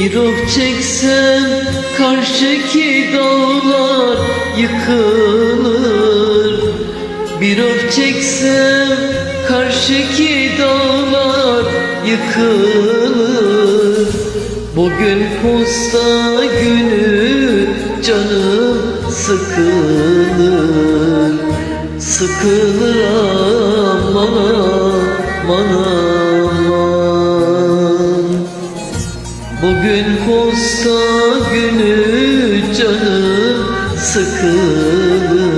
Bir of çeksem karşıki dağlar yıkılır. Bir of çeksem karşıki dağlar yıkılır. Bugün posta günü canım sıkılır. Sıkılır aman aman aman Bugün posta günü canım sıkılır.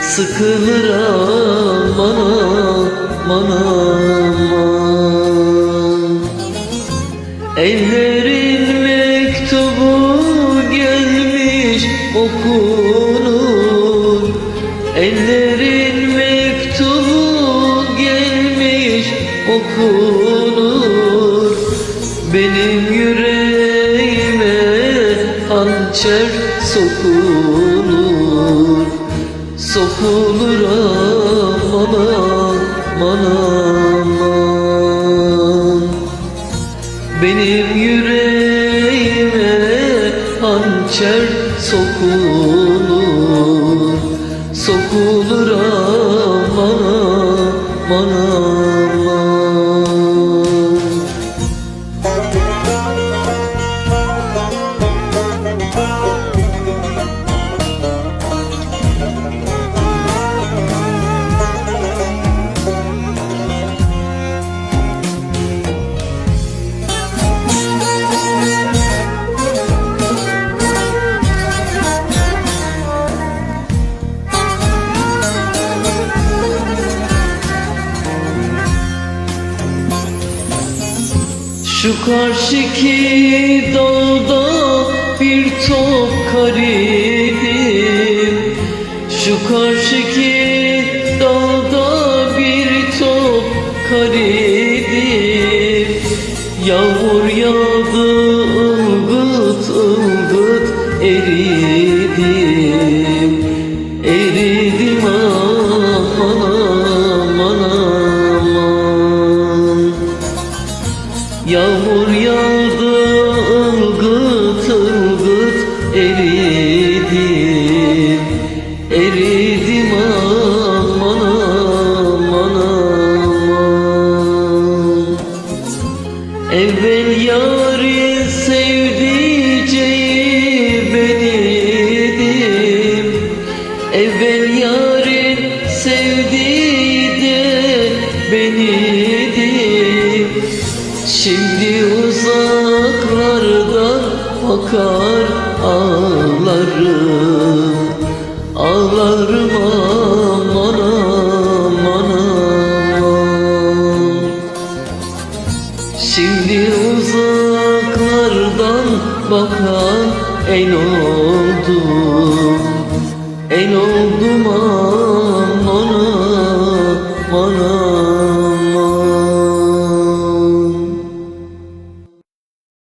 Sıkılır aman aman aman. Ellerin mektubu gelmiş okunur. Ellerin mektubu gelmiş okunur Benim yüreğime hançer sokulur. Sokulur aman aman aman. Benim yüreğime hançer sokulur. Sokulur Şu karşıki dağda bir top karidim Şu karşıki dağda bir top karidim Yağmur yağdı ılgıt ılgıt eridim eridim. Eridim aman aman aman. Evvel yâri sevdiceği beniydim Evvel yarın sevdiği de beniydim Şimdi uzaklardan bakar ağlarım. Ağlarım aman aman aman. Şimdi uzaklardan bakan en oldum En oldum aman